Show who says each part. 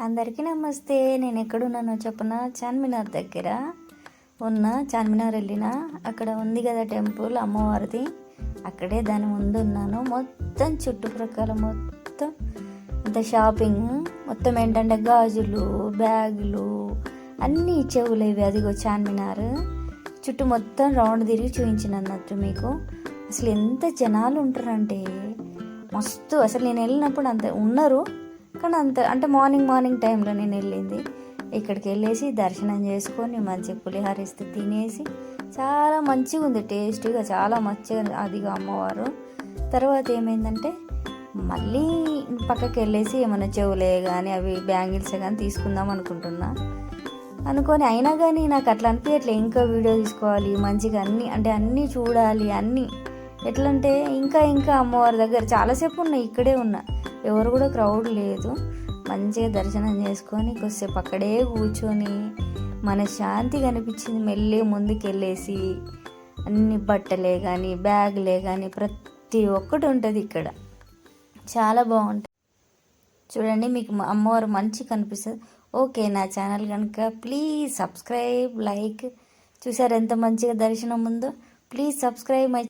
Speaker 1: అందరికీ నమస్తే. నేను ఎక్కడున్నానో చెప్పిన? చార్మినార్ దగ్గర ఉన్న చార్మినార్ వెళ్ళిన అక్కడ ఉంది కదా టెంపుల్ అమ్మవారిది. అక్కడే దాని ముందు ఉన్నాను. మొత్తం చుట్టుప్రక్కల మొత్తం అంత షాపింగ్ మొత్తం ఏంటంటే గాజులు బ్యాగులు అన్నీ చెవులు ఇవి. అదిగో చార్మినార్. చుట్టూ మొత్తం రౌండ్ తిరిగి చూపించిన అన్నట్టు మీకు. అసలు ఎంత జనాలు ఉంటారంటే మస్తు. అసలు నేను వెళ్ళినప్పుడు అంత. ఉన్నారు కానీ అంత అంటే మార్నింగ్ మార్నింగ్ టైంలో నేను వెళ్ళింది. ఇక్కడికి వెళ్ళేసి దర్శనం చేసుకొని మంచి పులిహార ఇస్తే తినేసి చాలా మంచిగా ఉంది టేస్టీగా చాలా మంచిగా అదిగా అమ్మవారు. తర్వాత ఏమైందంటే మళ్ళీ పక్కకి వెళ్ళేసి ఏమైనా చెవులే కానీ అవి బ్యాంగిల్స్ కానీ తీసుకుందాం అనుకుంటున్నా. అనుకొని అయినా కానీ నాకు అట్లా అనిపించట్లే ఇంకా వీడియో తీసుకోవాలి మంచిగా అన్నీ అంటే అన్నీ చూడాలి అన్నీ. ఎట్లా అంటే ఇంకా ఇంకా అమ్మవారి దగ్గర చాలాసేపు ఉన్నా ఇక్కడే ఉన్నా. ఎవరు కూడా క్రౌడ్ లేదు. మంచిగా దర్శనం చేసుకొని కొద్దిసేపు అక్కడే కూర్చొని మన శాంతి కనిపించింది. మెల్లి ముందుకెళ్ళేసి అన్ని బట్టలే కానీ బ్యాగ్లే కానీ ప్రతి ఒక్కటి ఉంటుంది ఇక్కడ. చాలా బాగుంటుంది. చూడండి మీకు మా అమ్మవారు మంచి కనిపిస్తుంది. ఓకే నా ఛానల్ కనుక ప్లీజ్ సబ్స్క్రైబ్ లైక్. చూసారు ఎంత మంచిగా దర్శనం ఉందో? Please subscribe my